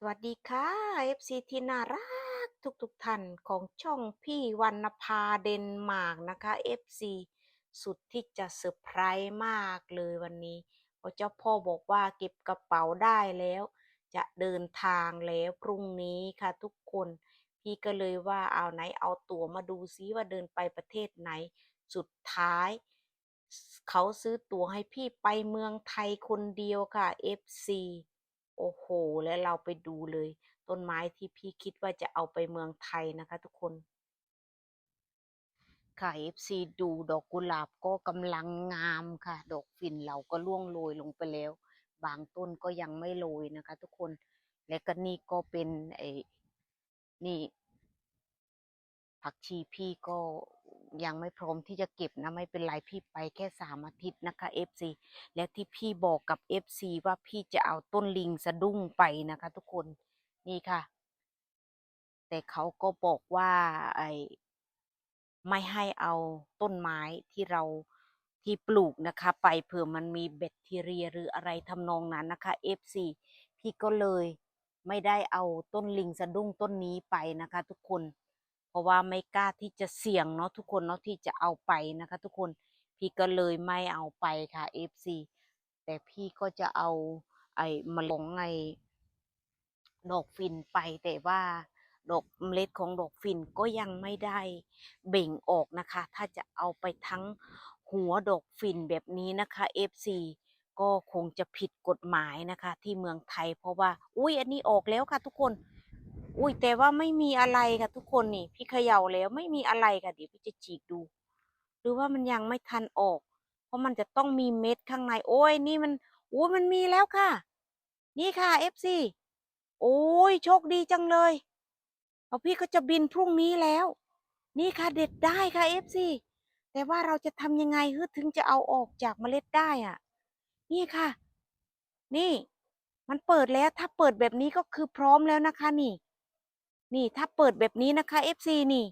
สวัสดีค่ะ FC ที่น่ารักทุกๆท่านของช่องพี่วรรณภาเดนมาร์กนะคะ FC สุดที่จะเซอร์ไพรส์มากเลยวันนี้เพราะเจ้าพ่อบอกว่าเก็บกระเป๋าได้แล้ว จะเดินทางแล้วพรุ่งนี้ค่ะทุกคน พี่ก็เลยว่าเอาไหนเอาตั๋วมาดูซิว่าเดินไปประเทศไหน สุดท้าย เขาซื้อตั๋วให้พี่ไปเมืองไทยคนเดียวค่ะ FC โอ้โห แล้วเราไปดูเลย ต้นไม้ที่พี่คิดว่าจะเอาไปเมืองไทยนะคะทุกคนค่ะ FC ดูดอกกุหลาบก็กำลังงามค่ะ ดอกฝิ่นเราก็ร่วงโรยลงไปแล้ว บางต้นก็ยังไม่โรยนะคะ ทุกคน และก็นี่ก็เป็นไอ้นี่ ผักชีพี่ก็ ยังไม่พร้อมที่จะเก็บนะไม่เป็นไรพี่ไปแค่สามอาทิตย์นะคะ FC และที่พี่บอกกับ FC ว่าพี่จะเอาต้นลิงสะดุ้งไปนะคะ ทุกคนนี่ค่ะ แต่เขาก็บอกว่าไอ้ไม่ให้เอาต้นไม้ที่เราที่ปลูกนะคะ ไปเผื่อมันมีแบคทีเรียหรืออะไรทำนองนั้นนะคะ FC พี่ก็เลยไม่ได้เอาต้นลิงสะดุ้งต้นนี้ไปนะคะ ทุกคน ราะว่าไม่กล้าที่จะเสี่ยงเนาะทุกคนเนาะที่จะเอาไปนะคะ ทุกคนพี่ก็เลยไม่เอาไปค่ะ FC แต่พี่ก็จะเอาไอ้มะลงไอ้ดอกฟินไปแต่ว่าดอกเมล็ดของดอกฟินก็ยังไม่ได้เบ่งออกนะคะ ถ้าจะเอาไปทั้งหัวดอกฟินแบบนี้นะคะ FC ก็คงจะผิดกฎหมายนะคะ ที่เมืองไทยเพราะว่า อุ้ยอันนี้ออกแล้วค่ะทุกคน อุ้ยแต่ว่าไม่มีอะไรค่ะทุกคนนี่ พี่เขย่าแล้วไม่มีอะไรค่ะเดี๋ยวพี่จะฉีกดู หรือว่ามันยังไม่ทันออก เพราะมันจะต้องมีเม็ดข้างใน โอ้ยนี่มันโอ้มันมีแล้วค่ะ นี่ค่ะ FC โอ้ยโชคดีจังเลยเพราะพี่ก็จะบินพรุ่งนี้แล้ว นี่ค่ะเด็ดได้ค่ะ FC แต่ว่าเราจะทำยังไงฮึถึงจะเอาออกจากเมล็ดได้อะ นี่ค่ะ นี่ มันเปิดแล้วถ้าเปิดแบบนี้ก็คือพร้อมแล้วนะคะนี่ นี่ถ้าเปิดแบบนี้นะคะ FC นี่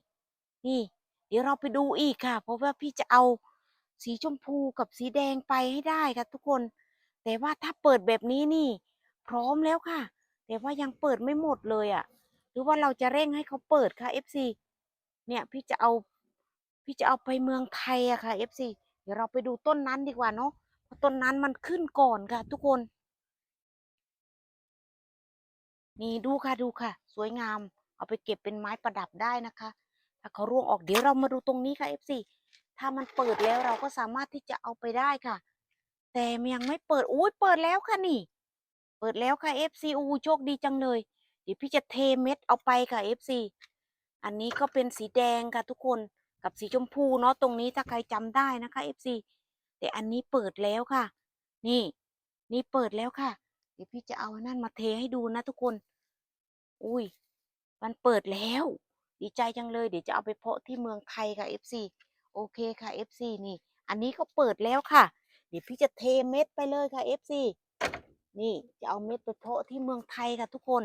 นี่ เดี๋ยวเราไปดูอีกค่ะ เพราะว่าพี่จะเอาสีชมพูกับสีแดงไปให้ได้ค่ะ ทุกคน แต่ว่าถ้าเปิดแบบนี้นี่ พร้อมแล้วค่ะ แต่ว่ายังเปิดไม่หมดเลยอะ่ะ หรือว่าเราจะเร่งให้เขาเปิดค่ะ FC เนี่ยพี่จะเอาพี่จะเอาไปเมืองไทยอะค่ะ FC เดี๋ยวเราไปดูต้นนั้นดีกว่าเนาะเพราะต้นนั้นมันขึ้นก่อนค่ะ ทุกคน นี่ดูค่ะดูค่ะ สวยงาม เอาไปเก็บเป็นไม้ประดับได้นะคะถ้าเขาร่วงออกเดี๋ยวเรามาดูตรงนี้ค่ะ FC ถ้ามันเปิดแล้วเราก็สามารถที่จะเอาไปได้ค่ะ แต่ยังไม่เปิดอุ้ยเปิดแล้วค่ะนี่ เปิดแล้วค่ะ FC อูโชคดีจังเลย เดี๋ยวพี่จะเทเม็ดเอาไปค่ะ FC อันนี้ก็เป็นสีแดงค่ะทุกคนกับสีชมพูเนาะตรงนี้ถ้าใครจำได้นะคะ FC แต่อันนี้เปิดแล้วค่ะ นี่ นี่เปิดแล้วค่ะ เดี๋ยวพี่จะเอานั่นมาเทให้ดูนะทุกคน อุ้ย มันเปิดแล้ว ดีใจจังเลย เดี๋ยวจะเอาไปเพาะที่เมืองไทยค่ะ FC โอเคค่ะ FC นี่ อันนี้ก็เปิดแล้วค่ะ เดี๋ยวพี่จะเทเม็ดไปเลยค่ะ FC นี่จะเอาเม็ดไปเพาะที่เมืองไทยค่ะ ทุกคน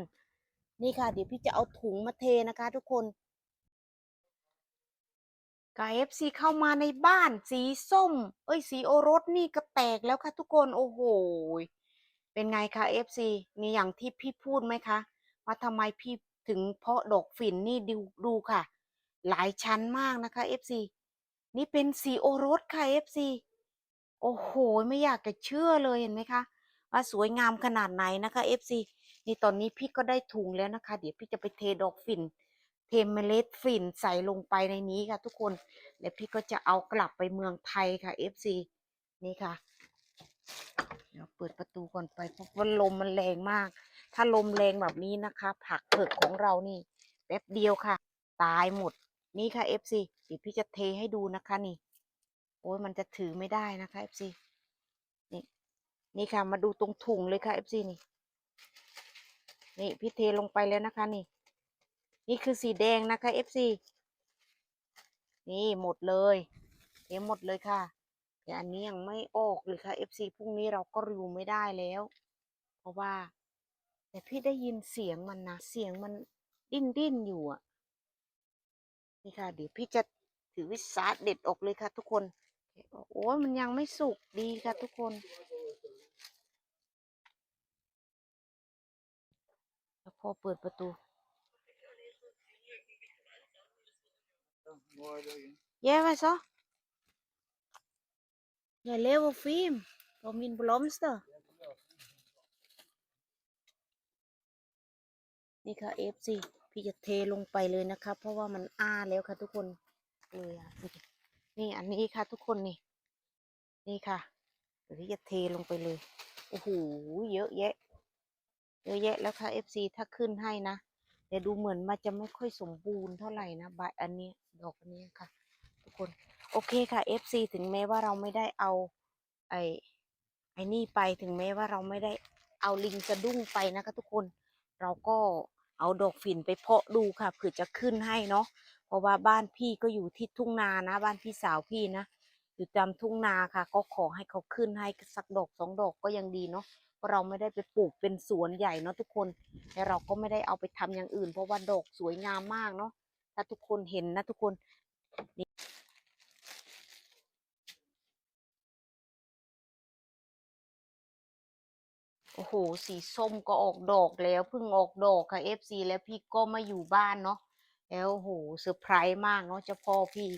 นี่ค่ะ เดี๋ยวพี่จะเอาถุงมาเทนะคะ ทุกคนกา FC เข้ามาในบ้านสีส้ม เอ้ยสีโอรสนี่ก็แตกแล้วค่ะทุกคนโอ้โหเป็นไงคะ FC นี่อย่างที่พี่พูดไหมคะว่าทำไมพี่ ถึงเพาะดอกฝิ่นนี่ดูดูค่ะ หลายชั้นมากนะคะ FC นี่เป็นสีโอรสค่ะ FC โอ้โห ไม่อยากจะเชื่อเลยเห็นไหมคะว่าสวยงามขนาดไหนนะคะ FC นี่ตอนนี้พี่ก็ได้ถุงแล้วนะคะ เดี๋ยวพี่จะไปเทดอกฝิ่น เทเมล็ดฝิ่นใส่ลงไปในนี้ค่ะ ทุกคนแล้วพี่ก็จะเอากลับไปเมืองไทยค่ะ FC นี่ค่ะ เดี๋ยวเปิดประตูก่อนไปเพราะว่าลมมันแรงมาก ถ้าลมแรงแบบนี้นะคะ ผักเผือกของเรานี่แป๊บเดียวค่ะ ตายหมด นี่ค่ะ FC เดี๋ยวพี่จะเทให้ดูนะคะนี่ โอ้ยมันจะถือไม่ได้นะคะ FC นี่ นี่ค่ะ มาดูตรงถุงเลยค่ะ FC นี่ นี่พี่เทลงไปแล้วนะคะนี่ นี่คือสีแดงนะคะ FC นี่หมดเลยเทหมดเลยค่ะ แต่อันนี้ยังไม่ออกเลยค่ะ FC พรุ่งนี้เราก็ริวไม่ได้แล้ว เพราะว่า แต่พี่ได้ยินเสียงมันนะ เสียงมันดิ้นดิ้นอยู่อะ นี่ค่ะ เดี๋ยวพี่จะถือวิสาเด็ดออกเลยค่ะทุกคน โอ้ยมันยังไม่สุกดีค่ะทุกคนพอเปิดประตู Ja, hvad så? Jeg laver film på min blomster. นี่ค่ะ FC พี่จะเทลงไปเลยนะคะเพราะว่ามันอ้าแล้วค่ะทุกคนเลยอะนี่อันนี้ค่ะทุกคนนี่ นี่ค่ะเดี๋ยวพี่จะเทลงไปเลยโอ้โหเยอะแยะ เยอะแยะแล้วค่ะ FC ถ้าขึ้นให้นะแต่ดูเหมือนมันจะไม่ค่อยสมบูรณ์เท่าไหร่นะใบอันนี้ดอกอันนี้ค่ะ ทุกคน โอเคค่ะ FC ถึงแม้ว่าเราไม่ได้เอาไอ้ไอ้นี่ไปถึงแม้ว่าเราไม่ได้เอาลิงสะดุ้งไปนะคะทุกคน เราก็เอาดอกฝิ่นไปเพาะดูค่ะเผื่อจะขึ้นให้เนาะเพราะว่าบ้านพี่ก็อยู่ที่ทุ่งนานะ บ้านพี่สาวพี่นะอยู่ตามทุ่งนาค่ะ ก็ขอให้เขาขึ้นให้สักดอกสองดอกก็ยังดีเนาะเพราะเราไม่ได้ไปปลูกเป็นสวนใหญ่เนาะทุกคนและเราก็ไม่ได้เอาไปทำอย่างอื่น เพราะว่าดอกสวยงามมากเนาะถ้าทุกคนเห็นนะทุกคน โอ้โห สีส้มก็ออกดอกแล้วเพิ่งออกดอกค่ะ FC แล้วพี่ก็มาอยู่บ้านเนาะ แล้วโอ้โหเซอร์ไพรส์มากเนาะเจ้าพ่อพี่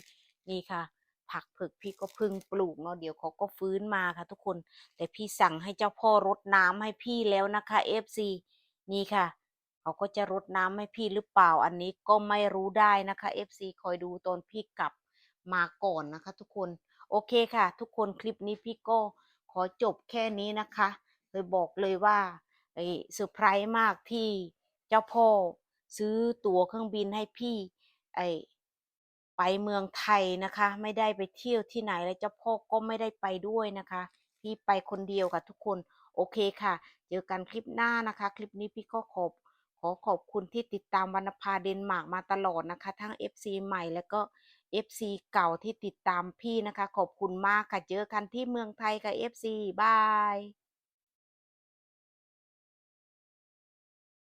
นี่ค่ะ ผักผือกพี่ก็เพิ่งปลูกเนาะเดี๋ยวเขาก็ฟื้นมาค่ะ ทุกคน แต่พี่สั่งให้เจ้าพ่อรดน้ำให้พี่แล้วนะคะ FC นี่ค่ะ เขาก็จะรดน้ำให้พี่หรือเปล่าอันนี้ก็ไม่รู้ได้นะคะ FC คอยดูตอนพี่กลับมาก่อนนะคะ ทุกคน โอเคค่ะ ทุกคนคลิปนี้พี่ก็ขอจบแค่นี้นะคะ เลยบอกเลยว่าไอ้เซอร์ไพรส์มากที่เจ้าพ่อซื้อตั๋วเครื่องบินให้พี่ไอ้ไปเมืองไทยนะคะ ไม่ได้ไปเที่ยวที่ไหนแล้วเจ้าพ่อก็ไม่ได้ไปด้วยนะคะ พี่ไปคนเดียวค่ะทุกคนโอเคค่ะ เจอกันคลิปหน้านะคะ คลิปนี้พี่ก็ขอบขอขอบคุณที่ติดตามวรรณภาเดนมาร์กมาตลอดนะคะ ทั้ง FC ใหม่แล้วก็ FC เก่าที่ติดตามพี่นะคะ ขอบคุณมากค่ะ เจอกันที่เมืองไทยกับ FC บาย